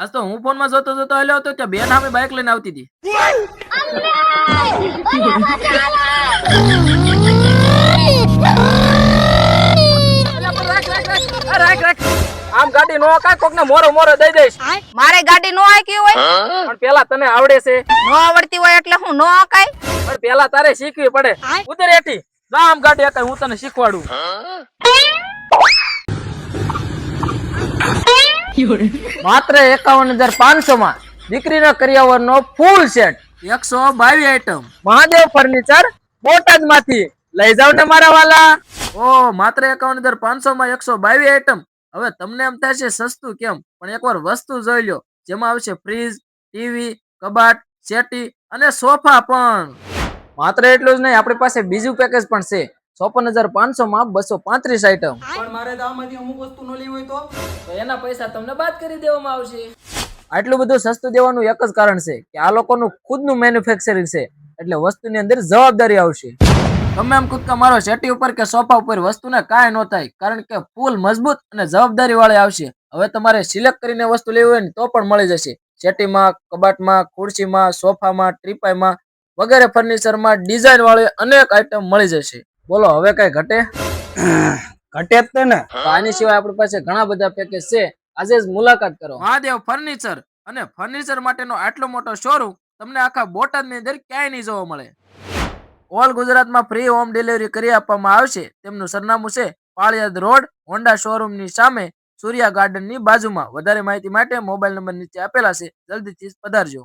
આજ તો હું ફોનમાં જોતો જોતો હેલો હતો ત્યાં બેન સામે બાઇક લઈને આવતી હતી. અલા, પણ રાખ, રાખ, રાખ. આ રાખ, રાખ. આમ ગાડી નો કાય કોક ને મોરો મોરો દઈ દઈશ. મારે ગાડી નો આંકી હોય? પણ પેલા તને આવડે છે. નો આવડતી હોય એટલે હું નો આંકાય પણ પેલા તારે શીખવી પડે. ઉતર એથી જા આમ ગાડી હકાય હું તને શીખવાડું. માત્ર એકાવન હજાર પાંચસો માં દીકરીના કરિયાવર નો ફૂલ સેટ એકસો બાવીસ આઈટમ મહાદેવ ફર્નિચર બોટાદમાંથી લઈ જાવ ને મારા વાલા. ઓ માત્ર એકાવન હજાર પાંચસો માં એકસો બાવીસ આઈટમ હવે તમને એમ થાય છે સસ્તું કેમ? પણ એકવાર વસ્તુ જોઈ લો. જેમાં આવશે ફ્રીજ ટીવી કબાટ સેટી અને સોફા પણ. માત્ર એટલું જ નહીં આપણી પાસે બીજું પેકેજ પણ છે. ચોપન હજાર પાંચસો માં બસો પાંત્રીસ આઈટમ પણ મારે તો આમાંથી અમુક વસ્તુ ન લેવી હોય તો? તો એના પૈસા તમને બાદ કરી દેવામાં આવશે. આટલું બધું સસ્તું દેવાનું એક જ કારણ છે કે આ લોકોનું ખુદનું મેન્યુફેક્ચરિંગ છે એટલે વસ્તુની અંદર જવાબદારી આવશે. તમે એમ કૂદકા મારો શેટી ઉપર કે સોફા ઉપર વસ્તુને કાંઈ ન થાય કારણ કે ફૂલ મજબૂત અને જવાબદારી વાળી આવશે. હવે તમારે સિલેક્ટ કરીને વસ્તુ લેવી હોય ને તો પણ મળી જશે. શેટીમાં કબાટમાં ખુરશીમાં સોફામાં ટ્રીપાઈમાં વગેરે ફર્નિચરમાં ડિઝાઇન વાળી અનેક આઈટમ મળી જશે. બોલો હવે કઈ ઘટે? ઘટે જ તે ને. આની સિવાય આપણી પાસે ઘણા બધા પેકેજ છે. આજે જ મુલાકાત કરો. મહાદેવ ફર્નિચર અને ફર્નિચર માટેનો આટલો મોટો શોરૂમ તમને આખા બોટાદની અંદર ક્યાંય નહીં જોવા મળે. ઓલ ગુજરાતમાં ફ્રી હોમ ડિલિવરી કરી આપવામાં આવશે. તેમનું સરનામું છે પાળિયાદ રોડ હોન્ડા શોરૂમની સામે સૂર્યા ગાર્ડનની બાજુમાં. વધારે માહિતી માટે મોબાઈલ નંબર નીચે આપેલા છે. જલ્દીથી પધારજો.